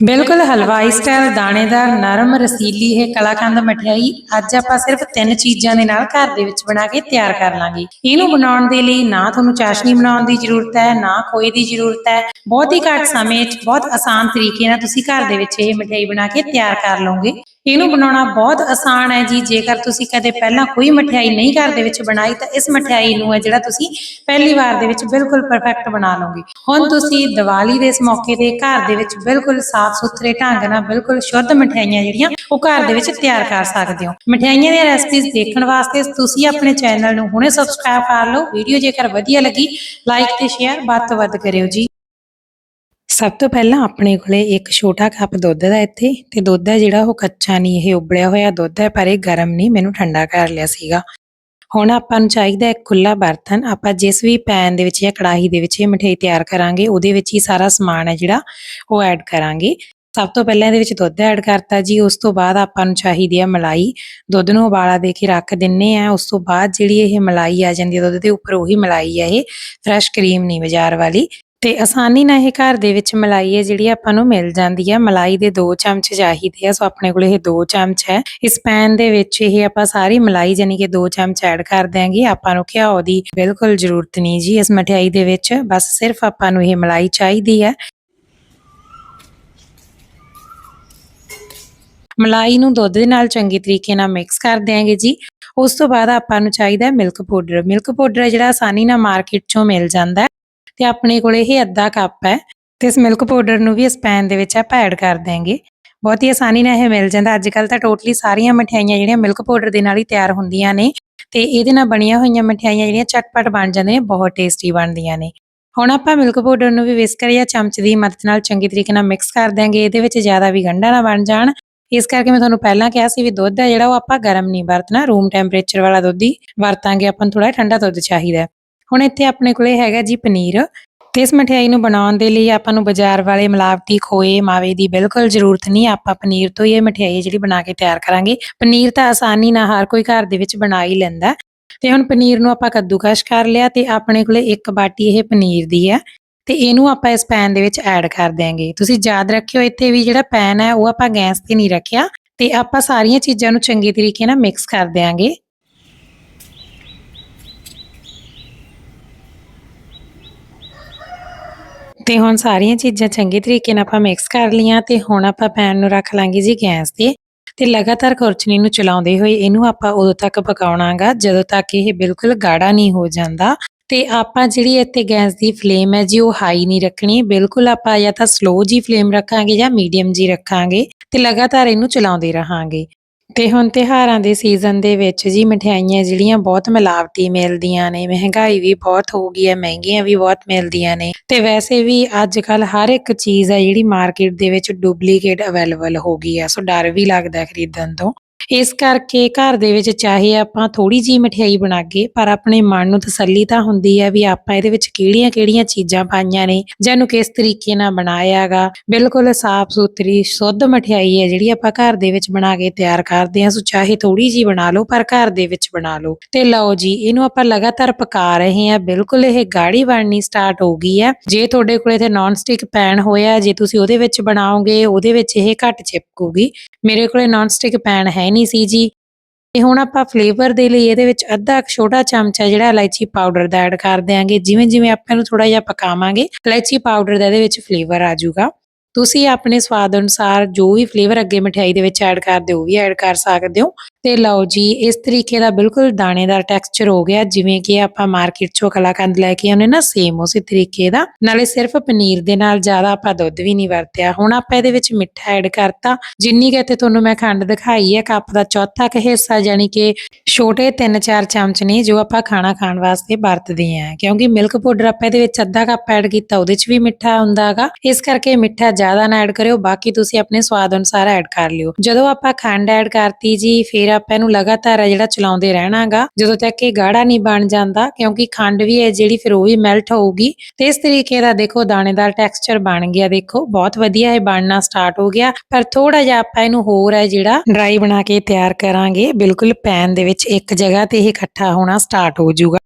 ਬਿਲਕੁਲ ਹਲਵਾਈ ਸਟਾਈਲ ਦਾਣੇਦਾਰ, ਨਰਮ ਰਸੀਲੀ ਇਹ ਕਲਾਕੰਦ ਮਠਿਆਈ ਅੱਜ ਆਪਾਂ ਸਿਰਫ ਤਿੰਨ ਚੀਜ਼ਾਂ ਦੇ ਨਾਲ ਘਰ ਦੇ ਵਿੱਚ ਬਣਾ ਕੇ ਤਿਆਰ ਕਰ ਲਾਂਗੇ। ਇਹਨੂੰ ਬਣਾਉਣ ਦੇ ਲਈ ਨਾ ਤੁਹਾਨੂੰ ਚਾਸ਼ਨੀ ਬਣਾਉਣ ਦੀ ਜ਼ਰੂਰਤ ਹੈ, ਨਾ ਖੋਏ ਦੀ ਜ਼ਰੂਰਤ ਹੈ। ਬਹੁਤ ਹੀ ਘੱਟ ਸਮੇਂ 'ਚ, ਬਹੁਤ ਆਸਾਨ ਤਰੀਕੇ ਨਾਲ ਤੁਸੀਂ ਘਰ ਦੇ ਵਿੱਚ ਇਹ ਮਠਿਆਈ ਬਣਾ ਕੇ ਤਿਆਰ ਕਰ ਲਓਗੇ। ਇਹਨੂੰ ਬਣਾਉਣਾ ਬਹੁਤ ਆਸਾਨ ਹੈ ਜੀ। ਜੇਕਰ ਤੁਸੀਂ ਕਦੇ ਪਹਿਲਾਂ ਕੋਈ ਮਠਿਆਈ ਨਹੀਂ ਘਰ ਦੇ ਵਿੱਚ ਬਣਾਈ, ਤਾਂ ਇਸ ਮਠਿਆਈ ਨੂੰ ਹੈ ਜਿਹੜਾ ਤੁਸੀਂ ਪਹਿਲੀ ਵਾਰ ਦੇ ਵਿੱਚ ਬਿਲਕੁਲ ਪਰਫੈਕਟ ਬਣਾ ਲਓਗੇ। ਹੁਣ ਤੁਸੀਂ ਦੀਵਾਲੀ ਦੇ ਇਸ ਮੌਕੇ ਤੇ ਘਰ ਦੇ ਵਿੱਚ ਬਿਲਕੁਲ ਸਾਫ਼ ਸੁਥਰੇ ਢੰਗ ਨਾਲ ਬਿਲਕੁਲ ਸ਼ੁੱਧ ਮਠਿਆਈਆਂ ਜਿਹੜੀਆਂ ਉਹ ਘਰ ਦੇ ਵਿੱਚ ਤਿਆਰ ਕਰ ਸਕਦੇ ਹੋ। ਮਠਿਆਈਆਂ ਦੀਆਂ ਰੈਸਪੀਜ਼ ਦੇਖਣ ਵਾਸਤੇ ਤੁਸੀਂ ਆਪਣੇ ਚੈਨਲ ਨੂੰ ਹੁਣੇ ਸਬਸਕ੍ਰਾਈਬ ਕਰ ਲਓ। ਵੀਡੀਓ ਜੇਕਰ ਵਧੀਆ ਲੱਗੀ ਲਾਈਕ ਤੇ ਸ਼ੇਅਰ ਵੱਧ ਤੋਂ ਵੱਧ ਕਰਿਓ ਜੀ। ਸਭ ਤੋਂ ਪਹਿਲਾਂ ਆਪਣੇ ਕੋਲੇ ਇੱਕ ਛੋਟਾ ਕੱਪ ਦੁੱਧ ਦਾ ਇੱਥੇ ਤੇ ਦੁੱਧ ਹੈ ਜਿਹੜਾ ਉਹ ਕੱਚਾ ਨਹੀਂ, ਇਹ ਉਬਲਿਆ ਹੋਇਆ ਦੁੱਧ ਹੈ, ਪਰ ਇਹ ਗਰਮ ਨਹੀਂ, ਮੈਨੂੰ ਠੰਡਾ ਕਰ ਲਿਆ ਸੀਗਾ। ਹੁਣ ਆਪਾਂ ਨੂੰ ਚਾਹੀਦਾ ਇੱਕ ਖੁੱਲਾ ਬਰਤਨ। ਆਪਾਂ ਜਿਸ ਵੀ ਪੈਨ ਦੇ ਵਿੱਚ ਜਾਂ ਕੜਾਹੀ ਦੇ ਵਿੱਚ ਇਹ ਮਠਿਆਈ ਤਿਆਰ ਕਰਾਂਗੇ, ਉਹਦੇ ਵਿੱਚ ਹੀ ਸਾਰਾ ਸਮਾਨ ਹੈ ਜਿਹੜਾ ਉਹ ਐਡ ਕਰਾਂਗੇ। ਸਭ ਤੋਂ ਪਹਿਲਾਂ ਇਹਦੇ ਵਿੱਚ ਦੁੱਧ ਐਡ ਕਰਤਾ ਜੀ। ਉਸ ਤੋਂ ਬਾਅਦ ਆਪਾਂ ਨੂੰ ਚਾਹੀਦੀ ਹੈ ਮਲਾਈ। ਦੁੱਧ ਨੂੰ ਉਬਾਲਾ ਦੇ ਕੇ ਰੱਖ ਦਿੰਨੇ ਆ। ਉਸ ਤੋਂ ਬਾਅਦ ਜਿਹੜੀ ਇਹ ਮਲਾਈ ਆ ਜਾਂਦੀ ਹੈ ਦੁੱਧ ਦੇ ਉੱਪਰ, ਉਹੀ ਮਲਾਈ ਹੈ ਇਹ। ਫਰੈਸ਼ ਕਰੀਮ ਨਹੀਂ ਬਾਜ਼ਾਰ ਵਾਲੀ। ਤੇ ਆਸਾਨੀ ਨਾਲ ਇਹ ਘਰ ਦੇ ਵਿੱਚ ਮਲਾਈ ਹੈ ਜਿਹੜੀ ਆਪਾਂ ਨੂੰ ਮਿਲ ਜਾਂਦੀ ਹੈ ਮਲਾਈ ਦੇ 2 ਚਮਚ ਚਾਹੀਦੇ ਆ, ਸੋ ਆਪਣੇ ਕੋਲ ਇਹ 2 ਚਮਚ ਹੈ। ਇਸ ਪੈਨ ਦੇ ਵਿੱਚ ਇਹ ਆਪਾਂ ਸਾਰੀ ਮਲਾਈ ਜਾਨੀ ਕਿ 2 ਚਮਚ ਐਡ ਕਰ ਦਿਆਂਗੇ। ਆਪਾਂ ਨੂੰ ਘਿਓ ਦੀ ਬਿਲਕੁਲ ਜ਼ਰੂਰਤ ਨਹੀਂ ਜੀ ਇਸ ਮਠਿਆਈ ਦੇ ਵਿੱਚ। ਬਸ ਸਿਰਫ ਆਪਾਂ ਨੂੰ ਇਹ ਮਲਾਈ ਚਾਹੀਦੀ ਹੈ। ਮਲਾਈ ਨੂੰ ਦੁੱਧ ਦੇ ਨਾਲ ਚੰਗੇ ਤਰੀਕੇ ਨਾਲ ਮਿਕਸ ਕਰ ਦਿਆਂਗੇ ਜੀ। ਉਸ ਤੋਂ ਬਾਅਦ ਆਪਾਂ ਨੂੰ ਚਾਹੀਦਾ ਮਿਲਕ ਪਾਊਡਰ ਮਿਲਕ ਪਾਊਡਰ ਜਿਹੜਾ ਆਸਾਨੀ ਨਾਲ ਮਾਰਕੀਟ ਚੋਂ ਮਿਲ ਜਾਂਦਾ ਹੈ। ਤੇ ਆਪਣੇ ਕੋਲ ਇਹ ਅੱਧਾ ਕੱਪ ਹੈ ਤੇ ਇਸ ਮਿਲਕ ਪਾਊਡਰ ਨੂੰ ਵੀ ਇਸ ਪੈਨ ਦੇ ਵਿੱਚ ਆਪਾਂ ਐਡ ਕਰ ਦਿਆਂਗੇ। ਬਹੁਤ ਹੀ ਆਸਾਨੀ ਨਾਲ ਇਹ ਮਿਲ ਜਾਂਦਾ। ਅੱਜ ਕੱਲ ਤਾਂ ਟੋਟਲੀ ਸਾਰੀਆਂ ਮਠਿਆਈਆਂ ਜਿਹੜੀਆਂ ਮਿਲਕ ਪਾਊਡਰ ਦੇ ਨਾਲ ਹੀ ਤਿਆਰ ਹੁੰਦੀਆਂ ਨੇ ਤੇ ਇਹਦੇ ਨਾਲ ਬਣੀਆਂ ਹੋਈਆਂ ਮਠਿਆਈਆਂ ਜਿਹੜੀਆਂ ਚਟਪਟ ਬਣ ਜਾਂਦੀਆਂ ਨੇ, ਬਹੁਤ ਟੇਸਟੀ ਬਣਦੀਆਂ ਨੇ। ਹੁਣ ਆਪਾਂ ਮਿਲਕ ਪਾਊਡਰ ਨੂੰ ਵੀ ਵਿਸਕਰ ਜਾਂ ਚਮਚ ਦੀ ਮਦਦ ਨਾਲ ਚੰਗੀ ਤਰੀਕੇ ਨਾਲ ਮਿਕਸ ਕਰ ਦਿਆਂਗੇ, ਇਹਦੇ ਵਿੱਚ ਜ਼ਿਆਦਾ ਵੀ ਗੰਢਾ ਨਾ ਬਣ ਜਾਣ। ਇਸ ਕਰਕੇ ਮੈਂ ਤੁਹਾਨੂੰ ਪਹਿਲਾਂ ਕਿਹਾ ਸੀ ਵੀ ਦੁੱਧ ਹੈ ਜਿਹੜਾ ਉਹ ਆਪਾਂ ਗਰਮ ਨਹੀਂ ਵਰਤਣਾ ਰੂਮ ਟੈਂਪਰੇਚਰ ਵਾਲਾ ਦੁੱਧ ਹੀ ਵਰਤਾਂਗੇ, ਆਪਾਂ ਨੂੰ ਥੋੜਾ ਠੰਡਾ ਦੁੱਧ ਚਾਹੀਦਾ ਹੁਣ ਇੱਥੇ ਆਪਣੇ ਕੋਲੇ ਹੈਗਾ ਜੀ ਪਨੀਰ। ਤੇ ਇਸ ਮਠਿਆਈ ਨੂੰ ਬਣਾਉਣ ਦੇ ਲਈ ਆਪਾਂ ਨੂੰ ਬਾਜ਼ਾਰ ਵਾਲੇ ਮਿਲਾਵਟੀ ਖੋਏ, ਮਾਵੇ ਦੀ ਬਿਲਕੁਲ ਜ਼ਰੂਰਤ ਨਹੀਂ, ਆਪਾਂ ਪਨੀਰ ਤੋਂ ਹੀ ਇਹ ਮਠਿਆਈ ਜਿਹੜੀ ਬਣਾ ਕੇ ਤਿਆਰ ਕਰਾਂਗੇ। ਪਨੀਰ ਤਾਂ ਆਸਾਨੀ ਨਾਲ ਹਰ ਕੋਈ ਘਰ ਦੇ ਵਿੱਚ ਬਣਾ ਹੀ ਲੈਂਦਾ ਹੈ। ਤੇ ਹੁਣ ਪਨੀਰ ਨੂੰ ਆਪਾਂ ਕੱਦੂਕਸ਼ ਕਰ ਲਿਆ ਤੇ ਆਪਣੇ ਕੋਲੇ ਇੱਕ ਬਾਟੀ ਇਹ ਪਨੀਰ ਦੀ ਹੈ। ਤੇ ਇਹਨੂੰ ਆਪਾਂ ਇਸ ਪੈਨ ਦੇ ਵਿੱਚ ਐਡ ਕਰ ਦਿਆਂਗੇ। ਤੁਸੀਂ ਯਾਦ ਰੱਖਿਓ, ਇੱਥੇ ਵੀ ਜਿਹੜਾ ਪੈਨ ਹੈ ਉਹ ਆਪਾਂ ਗੈਸ ਤੇ ਨਹੀਂ ਰੱਖਿਆ। ਤੇ ਆਪਾਂ ਸਾਰੀਆਂ ਚੀਜ਼ਾਂ ਨੂੰ ਚੰਗੇ ਤਰੀਕੇ ਨਾਲ ਮਿਕਸ ਕਰ ਦਿਆਂਗੇ। ਤੇ ਹੁਣ ਸਾਰੀਆਂ ਚੀਜ਼ਾਂ ਚੰਗੇ ਤਰੀਕੇ ਨਾਲ ਆਪਾਂ ਮਿਕਸ ਕਰ ਲੀਆਂ ਤੇ ਹੁਣ ਆਪਾਂ ਪੈਨ ਨੂੰ ਰੱਖ ਲਾਂਗੇ ਜੀ ਗੈਸ ਤੇ। ਤੇ ਲਗਾਤਾਰ ਖੁਰਚਣੀ ਨੂੰ ਚਲਾਉਂਦੇ ਹੋਏ ਇਹਨੂੰ ਆਪਾਂ ਉਦੋਂ ਤੱਕ ਪਕਾਉਣਾਗਾ, ਜਦੋਂ ਤੱਕ ਇਹ ਬਿਲਕੁਲ ਗਾੜਾ ਨਹੀਂ ਹੋ ਜਾਂਦਾ। ਤੇ ਆਪਾਂ ਜਿਹੜੀ ਇੱਥੇ ਗੈਸ ਦੀ ਫਲੇਮ ਹੈ ਜੀ, ਉਹ ਹਾਈ ਨਹੀਂ ਰੱਖਣੀ। ਬਿਲਕੁਲ ਆਪਾਂ ਜਾਂ ਤਾਂ ਸਲੋ ਜੀ ਫਲੇਮ ਰੱਖਾਂਗੇ ਜਾਂ ਮੀਡੀਅਮ ਜੀ ਰੱਖਾਂਗੇ ਤੇ ਲਗਾਤਾਰ ਇਹਨੂੰ ਚਲਾਉਂਦੇ ਰਹਾਂਗੇ। ਤੇ ਹੁਣ ਤਿਉਹਾਰਾਂ ਦੇ ਸੀਜ਼ਨ ਦੇ ਵਿੱਚ ਜੀ ਮਠਿਆਈਆਂ ਜਿਹੜੀਆਂ ਬਹੁਤ ਮਿਲਾਵਟੀ ਮਿਲਦੀਆਂ ਨੇ, ਮਹਿੰਗਾਈ ਵੀ ਬਹੁਤ ਹੋ ਗਈ ਹੈ, ਮਹਿੰਗੀਆਂ ਵੀ ਬਹੁਤ ਮਿਲਦੀਆਂ ਨੇ ਤੇ ਵੈਸੇ ਵੀ ਅੱਜ ਕੱਲ ਹਰ ਇੱਕ ਚੀਜ਼ ਹੈ ਜਿਹੜੀ ਮਾਰਕੀਟ ਦੇ ਵਿੱਚ ਡੁਪਲੀਕੇਟ ਅਵੇਲੇਬਲ ਹੋ ਗਈ ਹੈ, ਸੋ ਡਰ ਵੀ ਲੱਗਦਾ ਖਰੀਦਣ ਤੋਂ। ਇਸ ਕਰਕੇ ਘਰ ਦੇ ਵਿੱਚ ਚਾਹੇ ਆਪਾਂ ਥੋੜੀ ਜੀ ਮਠਿਆਈ ਬਣਾਗੇ ਪਰ ਆਪਣੇ ਮਨ ਨੂੰ ਤਸੱਲੀ ਤਾਂ ਹੁੰਦੀ ਹੈ ਵੀ ਆਪਾਂ ਇਹਦੇ ਵਿੱਚ ਕਿਹੜੀਆਂ-ਕਿਹੜੀਆਂ ਚੀਜ਼ਾਂ ਪਾਈਆਂ ਨੇ ਜਾਂ ਇਹਨੂੰ ਕਿਸ ਤਰੀਕੇ ਨਾਲ ਬਣਾਇਆਗਾ। ਬਿਲਕੁਲ ਸਾਫ਼ ਸੁਥਰੀ ਸ਼ੁੱਧ ਮਠਿਆਈ ਹੈ ਜਿਹੜੀ ਆਪਾਂ ਘਰ ਦੇ ਵਿੱਚ ਬਣਾ ਕੇ ਤਿਆਰ ਕਰਦੇ ਹਾਂ। ਸੋ ਚਾਹੇ ਥੋੜੀ ਜੀ ਬਣਾ ਲਓ, ਪਰ ਘਰ ਦੇ ਵਿੱਚ ਬਣਾ ਲਓ। ਤੇ ਲਓ ਜੀ, ਇਹਨੂੰ ਆਪਾਂ ਲਗਾਤਾਰ ਪਕਾ ਰਹੇ ਹਾਂ। ਬਿਲਕੁਲ ਇਹ ਗਾੜੀ ਬਣਨੀ ਸਟਾਰਟ ਹੋ ਗਈ ਹੈ। ਜੇ ਤੁਹਾਡੇ ਕੋਲੇ ਤੇ ਨਾਨ ਸਟਿਕ ਪੈਨ ਹੋਇਆ, ਜੇ ਤੁਸੀਂ ਉਹਦੇ ਵਿੱਚ ਬਣਾਓਗੇ, ਉਹਦੇ ਵਿੱਚ ਇਹ ਘੱਟ ਚਿਪਕੂਗੀ। ਮੇਰੇ ਕੋਲੇ ਨਾਨ ਸਟਿਕ ਪੈਨ ਹੈ ਨਹੀਂ ਸੀ ਜੀ। ਤੇ ਹੁਣ ਆਪਾਂ ਫਲੇਵਰ ਦੇ ਲਈ ਇਹਦੇ ਵਿੱਚ ਅੱਧਾ ਛੋਟਾ ਚਮਚਾ ਜਿਹੜਾ ਇਲਾਇਚੀ ਪਾਊਡਰ ਦਾ ਐਡ ਕਰ ਦਿਆਂਗੇ। ਜਿਵੇਂ ਜਿਵੇਂ ਆਪਾਂ ਇਹਨੂੰ ਥੋੜਾ ਜਿਹਾ ਪਕਾਵਾਂਗੇ, ਇਲਾਇਚੀ ਪਾਊਡਰ ਦਾ ਇਹਦੇ ਵਿੱਚ ਫਲੇਵਰ ਆ ਜਾਊਗਾ। ਤੁਸੀਂ ਆਪਣੇ ਸਵਾਦ ਅਨੁਸਾਰ ਜੋ ਵੀ ਫਲੇਵਰ ਅੱਗੇ ਮਠਿਆਈ ਦੇ ਵਿੱਚ ਐਡ ਕਰਦੇ ਹੋ, ਉਹ ਵੀ ਐਡ ਕਰ ਸਕਦੇ ਹੋ। ਤੇ ਲਓ ਜੀ, ਇਸ ਤਰੀਕੇ ਦਾ ਬਿਲਕੁਲ ਦਾਣੇਦਾਰ ਟੈਕਸਚਰ ਹੋ ਗਿਆ, ਜਿਵੇਂ ਕਿ ਆਪਾਂ ਮਾਰਕੀਟ ਚੋਂ ਕਲਾਕੰਦ ਲੈ ਕੇ ਆਉਨੇ ਨਾ ਸੇਮ ਉਸੇ ਤਰੀਕੇ ਦਾ। ਨਾਲੇ ਸਿਰਫ ਪਨੀਰ ਦੇ ਨਾਲ ਜ਼ਿਆਦਾ ਆਪਾਂ ਦੁੱਧ ਵੀ ਨਹੀਂ ਵਰਤਿਆ। ਹੁਣ ਆਪਾਂ ਇਹਦੇ ਵਿੱਚ ਮਿੱਠਾ ਐਡ ਕਰਤਾ। ਜਿੰਨੀ ਕਿ ਇੱਥੇ ਤੁਹਾਨੂੰ ਮੈਂ ਖੰਡ ਦਿਖਾਈ ਹੈ, ਕੱਪ ਦਾ ਚੌਥਾ ਕੁ ਹਿੱਸਾ ਯਾਨੀ ਕਿ ਛੋਟੇ 3-4 ਚਮਚ ਨੇ, ਜੋ ਆਪਾਂ ਖਾਣਾ ਖਾਣ ਵਾਸਤੇ ਵਰਤਦੇ ਆਂ ਕਿਉਂਕਿ ਮਿਲਕ ਪਾਊਡਰ ਆਪਾਂ ਇਹਦੇ ਵਿੱਚ ਅੱਧਾ ਕੱਪ ਐਡ ਕੀਤਾ, ਉਹਦੇ 'ਚ ਵੀ ਮਿੱਠਾ ਹੁੰਦਾ ਹੈਗਾ। ਇਸ ਕਰਕੇ ਮਿੱਠਾ ਜ਼ਿਆਦਾ ਨਾ ਐਡ ਕਰਿਓ, ਬਾਕੀ ਤੁਸੀਂ ਆਪਣੇ ਸਵਾਦ ਅਨੁਸਾਰ ਐਡ ਕਰ ਲਿਓ। ਜਦੋਂ ਆਪਾਂ ਖੰਡ ਐਡ ਕਰਤੀ ਜੀ, ਫਿਰ ਆਪਾਂ ਇਹਨੂੰ ਲਗਾਤਾਰ ਜਿਹੜਾ ਚਲਾਉਂਦੇ ਰਹਿਣਾਗਾ, ਜਦੋਂ ਤੱਕ ਇਹ ਗਾੜਾ ਨਹੀਂ ਬਣ ਜਾਂਦਾ, ਕਿਉਂਕਿ ਖੰਡ ਵੀ ਹੈ ਜਿਹੜੀ ਫਿਰ ਉਹ ਵੀ ਮੈਲਟ ਹੋਊਗੀ। ਤੇ ਇਸ ਤਰੀਕੇ ਦਾ ਦੇਖੋ ਦਾਣੇਦਾਰ ਟੈਕਸਚਰ ਬਣ ਗਿਆ, ਦੇਖੋ। ਬਹੁਤ ਵਧੀਆ ਇਹ ਬਣਨਾ ਸਟਾਰਟ ਹੋ ਗਿਆ। ਪਰ ਥੋੜਾ ਜਿਹਾ ਆਪਾਂ ਇਹਨੂੰ ਹੋਰ ਹੈ ਜਿਹੜਾ ਡਰਾਈ ਬਣਾ ਕੇ ਤਿਆਰ ਕਰਾਂਗੇ, ਬਿਲਕੁਲ ਪੈਨ ਦੇ ਵਿੱਚ ਇੱਕ ਜਗ੍ਹਾ ਤੇ ਇਹ ਇਕੱਠਾ ਹੋਣਾ ਸਟਾਰਟ ਹੋ ਜਾਊਗਾ।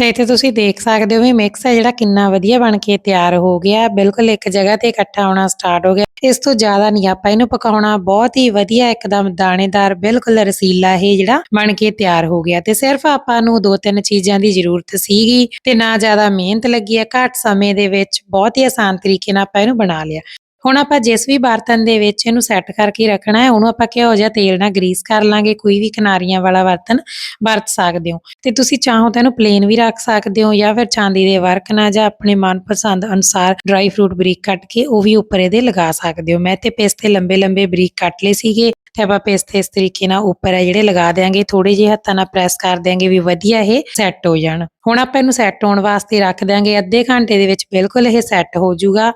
ਤੇ ਇੱਥੇ ਤੁਸੀਂ ਦੇਖ ਸਕਦੇ ਹੋ ਵੀ ਮਿਕਸ ਹੈ ਜਿਹੜਾ ਕਿੰਨਾ ਵਧੀਆ ਬਣ ਕੇ ਤਿਆਰ ਹੋ ਗਿਆ ਬਿਲਕੁਲ ਇੱਕ ਜਗ੍ਹਾ ਤੇ ਇਕੱਠਾ ਹੋਣਾ ਸਟਾਰਟ ਹੋ ਗਿਆ। ਇਸ ਤੋਂ ਜ਼ਿਆਦਾ ਨਹੀਂ ਆਪਾਂ ਇਹਨੂੰ ਪਕਾਉਣਾ। ਬਹੁਤ ਹੀ ਵਧੀਆ, ਇੱਕਦਮ ਦਾਣੇਦਾਰ, ਬਿਲਕੁਲ ਰਸੀਲਾ ਇਹ ਜਿਹੜਾ ਬਣ ਕੇ ਤਿਆਰ ਹੋ ਗਿਆ। ਤੇ ਸਿਰਫ ਆਪਾਂ ਨੂੰ ਦੋ ਤਿੰਨ ਚੀਜ਼ਾਂ ਦੀ ਜ਼ਰੂਰਤ ਸੀਗੀ ਤੇ ਨਾ ਜ਼ਿਆਦਾ ਮਿਹਨਤ ਲੱਗੀ ਹੈ। ਘੱਟ ਸਮੇਂ ਦੇ ਵਿੱਚ ਬਹੁਤ ਹੀ ਆਸਾਨ ਤਰੀਕੇ ਨਾਲ ਆਪਾਂ ਇਹਨੂੰ ਬਣਾ ਲਿਆ। ਹੁਣ ਆਪਾਂ ਜਿਸ ਵੀ ਬਰਤਨ ਦੇ ਵਿੱਚ ਇਹਨੂੰ ਸੈੱਟ ਕਰਕੇ ਰੱਖਣਾ ਹੈ, ਉਹਨੂੰ ਆਪਾਂ ਕਿਹੋ ਜਿਹਾ ਤੇਲ ਨਾਲ ਗਰੀਸ ਕਰ ਲਾਂਗੇ, ਕੋਈ ਵੀ ਕਿਨਾਰੀਆਂ ਵਾਲਾ ਬਰਤਨ ਵਰਤ ਸਕਦੇ ਹੋ। ਤੇ ਤੁਸੀਂ ਚਾਹੋ ਤਾਂ ਇਹਨੂੰ ਪਲੇਨ ਵੀ ਰੱਖ ਸਕਦੇ ਹੋ ਜਾਂ ਫਿਰ ਚਾਂਦੀ ਦੇ ਵਰਕ ਨਾਲ ਜਾਂ ਆਪਣੇ ਮਨਪਸੰਦ ਅਨੁਸਾਰ ਡਰਾਈ ਫਰੂਟ ਬਰੀਕ ਕੱਟ ਕੇ ਉਹ ਵੀ ਉੱਪਰ ਇਹਦੇ ਲਗਾ ਸਕਦੇ ਹੋ। ਮੈਂ ਤੇ ਪੇਸਤੇ ਲੰਬੇ ਲੰਬੇ ਬਰੀਕ ਕੱਟ ਲਏ ਸੀਗੇ ਤੇ ਆਪਾਂ ਪੇਸਤੇ ਇਸ ਤਰੀਕੇ ਨਾਲ ਉੱਪਰ ਹੈ ਜਿਹੜੇ ਲਗਾ ਦੇਾਂਗੇ ਥੋੜੇ ਜਿਹੇ ਹੱਥਾਂ ਨਾਲ ਪ੍ਰੈਸ ਕਰ ਦਿਆਂਗੇ ਵੀ ਵਧੀਆ ਇਹ ਸੈੱਟ ਹੋ ਜਾਣ। ਹੁਣ ਆਪਾਂ ਇਹਨੂੰ ਸੈੱਟ ਹੋਣ ਵਾਸਤੇ ਰੱਖ ਦਿਆਂਗੇ ਅੱਧੇ ਘੰਟੇ ਦੇ ਵਿੱਚ ਬਿਲਕੁਲ ਇਹ ਸੈੱਟ ਹੋ ਜਾਊਗਾ।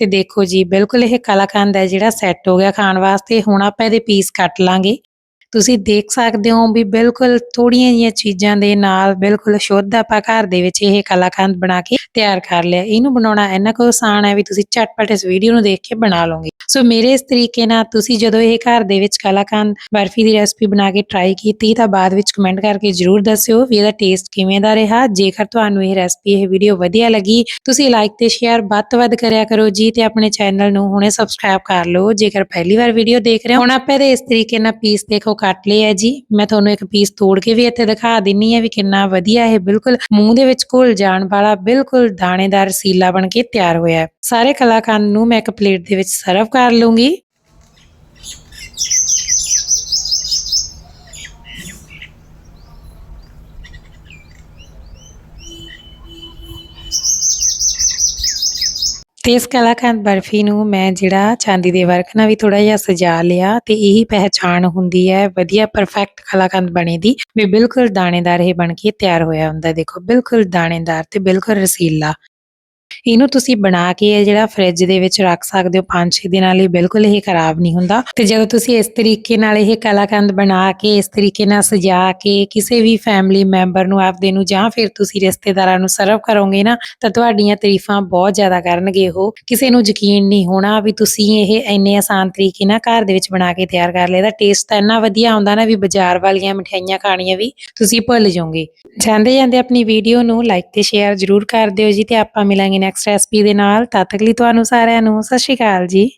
ਤੇ ਦੇਖੋ ਜੀ, ਬਿਲਕੁਲ ਇਹ ਕਲਾਕੰਦ ਹੈ ਜਿਹੜਾ ਸੈੱਟ ਹੋ ਗਿਆ ਖਾਣ ਵਾਸਤੇ। ਹੁਣ ਆਪਾਂ ਇਹਦੇ ਪੀਸ ਕੱਟ ਲਾਂਗੇ। ਤੁਸੀਂ ਦੇਖ ਸਕਦੇ ਹੋ ਵੀ ਬਿਲਕੁਲ ਥੋੜੀਆਂ ਜੀਆਂ ਚੀਜ਼ਾਂ ਦੇ ਨਾਲ ਬਿਲਕੁਲ ਸ਼ੁੱਧ ਆਪਾਂ ਘਰ ਦੇ ਵਿੱਚ ਇਹ ਕਲਾਕੰਦ ਬਣਾ ਕੇ ਤਿਆਰ ਕਰ ਲਿਆ। ਇਹਨੂੰ ਬਣਾਉਣਾ ਇੰਨਾ ਕੁ ਆਸਾਨ ਹੈ ਵੀ ਤੁਸੀਂ ਝਟਪਟ ਇਸ ਵੀਡੀਓ ਨੂੰ ਦੇਖ ਕੇ ਬਣਾ ਲਓਗੇ। ਸੋ ਮੇਰੇ ਇਸ ਤਰੀਕੇ ਨਾਲ ਤੁਸੀਂ ਜਦੋਂ ਇਹ ਘਰ ਦੇ ਵਿੱਚ ਕਲਾਕੰਦ ਬਰਫੀ ਦੀ ਰੈਸਪੀ ਬਣਾ ਕੇ ਟਰਾਈ ਕੀਤੀ ਤਾਂ ਬਾਅਦ ਵਿੱਚ ਕਮੈਂਟ ਕਰਕੇ ਜਰੂਰ ਦੱਸਿਓ ਵੀ ਇਹਦਾ ਟੇਸਟ ਕਿਵੇਂ ਦਾ ਰਿਹਾ। ਜੇਕਰ ਤੁਹਾਨੂੰ ਇਹ ਰੈਸਪੀ ਇਹ ਵੀਡੀਓ ਵਧੀਆ ਲੱਗੀ, ਤੁਸੀਂ ਲਾਈਕ ਤੇ ਸ਼ੇਅਰ ਵੱਧ ਤੋਂ ਵੱਧ ਕਰਿਆ ਕਰੋ ਜੀ ਤੇ ਆਪਣੇ ਚੈਨਲ ਨੂੰ ਹੁਣੇ ਸਬਸਕ੍ਰਾਈਬ ਕਰ ਲਓ। ਜੇਕਰ ਪਹਿਲੀ ਵਾਰ ਵੀਡੀਓ ਦੇਖ ਰਹੇ ਹੋ, ਹੁਣ ਆਪਾਂ ਇਹਦੇ ਇਸ ਤਰੀਕੇ ਨਾਲ ਪੀਸ ਦੇਖੋ ਕੱਟ ਲਏ ਹੈ ਜੀ। ਮੈਂ ਤੁਹਾਨੂੰ ਇੱਕ ਪੀਸ ਤੋੜ ਕੇ ਵੀ ਇੱਥੇ ਦਿਖਾ ਦਿੰਨੀ ਆ ਵੀ ਕਿੰਨਾ ਵਧੀਆ ਇਹ ਬਿਲਕੁਲ ਮੂੰਹ ਦੇ ਵਿੱਚ ਘੁਲ ਜਾਣ ਵਾਲਾ ਬਿਲਕੁਲ ਦਾਣੇਦਾਰ ਸੀਲਾ ਬਣ ਕੇ ਤਿਆਰ ਹੋਇਆ ਸਾਰੇ ਕਲਾਕੰਦ ਨੂੰ ਮੈਂ ਇੱਕ ਪਲੇਟ ਦੇ ਵਿੱਚ ਸਰਵ ਕਰ ਲੂੰਗੀ ਤੇ ਇਸ ਕਲਾਕੰਦ ਬਰਫੀ ਨੂੰ ਮੈਂ ਜਿਹੜਾ ਚਾਂਦੀ ਦੇ ਵਰਕ ਨਾਲ ਵੀ ਥੋੜਾ ਜਿਹਾ ਸਜਾ ਲਿਆ ਤੇ ਇਹੀ ਪਹਿਚਾਣ ਹੁੰਦੀ ਹੈ, ਵਧੀਆ ਪਰਫੈਕਟ ਕਲਾਕੰਦ ਬਣੇ ਦੀ। ਵੀ ਬਿਲਕੁਲ ਦਾਣੇਦਾਰ ਇਹ ਬਣ ਕੇ ਤਿਆਰ ਹੋਇਆ ਹੁੰਦਾ, ਦੇਖੋ, ਬਿਲਕੁਲ ਦਾਣੇਦਾਰ ਤੇ ਬਿਲਕੁਲ ਰਸੀਲਾ। ਇਹਨੂੰ ਤੁਸੀਂ ਬਣਾ ਕੇ ਇਹ ਜਿਹੜਾ ਫ੍ਰਿਜ ਦੇ ਵਿੱਚ ਰੱਖ ਸਕਦੇ ਹੋ 5-6 ਦਿਨਾਂ ਲਈ ਬਿਲਕੁਲ ਇਹ ਖਰਾਬ ਨਹੀਂ ਹੁੰਦਾ। ਤੇ ਜਦੋਂ ਤੁਸੀਂ ਇਸ ਤਰੀਕੇ ਨਾਲ ਇਹ ਕਲਾਕੰਦ ਬਣਾ ਕੇ, ਇਸ ਤਰੀਕੇ ਨਾਲ ਸਜਾ ਕੇ ਕਿਸੇ ਵੀ ਫੈਮਿਲੀ ਮੈਂਬਰ ਨੂੰ, ਆਪਦੇ ਨੂੰ ਜਾਂ ਫਿਰ ਤੁਸੀਂ ਰਿਸ਼ਤੇਦਾਰਾਂ ਨੂੰ ਸਰਵ ਕਰੋਗੇ ਨਾ, ਤਾਂ ਤੁਹਾਡੀਆਂ ਤਾਰੀਫਾਂ ਬਹੁਤ ਜ਼ਿਆਦਾ ਕਰਨਗੇ ਉਹ। ਕਿਸੇ ਨੂੰ ਯਕੀਨ ਨਹੀਂ ਹੋਣਾ ਵੀ ਤੁਸੀਂ ਇਹ ਇੰਨੇ ਆਸਾਨ ਤਰੀਕੇ ਨਾਲ ਘਰ ਦੇ ਵਿੱਚ ਬਣਾ ਕੇ ਤਿਆਰ ਕਰ ਲਏ। ਦਾ ਟੇਸਟ ਤਾਂ ਇੰਨਾ ਵਧੀਆ ਆਉਂਦਾ ਨਾ ਵੀ ਬਾਜ਼ਾਰ ਵਾਲੀਆਂ ਮਠਿਆਈਆਂ ਖਾਣੀਆਂ ਵੀ ਤੁਸੀਂ ਭੁੱਲ ਜਾਓਗੇ। ਜਾਂਦੇ ਜਾਂਦੇ ਆਪਣੀ ਵੀਡੀਓ ਨੂੰ ਲਾਈਕ ਤੇ ਸ਼ੇਅਰ ਜਰੂਰ ਕਰ ਦਿਓ ਜੀ, ਤੇ ਆਪਾਂ ਮਿਲਾਂਗੇ ਨੈਕਸਟ ਰੈਸਪੀ ਦੇ ਨਾਲ ਤਦ ਤੱਕ ਲਈ ਤੁਹਾਨੂੰ ਸਾਰਿਆਂ ਨੂੰ ਸਤਿ ਸ਼੍ਰੀ ਅਕਾਲ ਜੀ।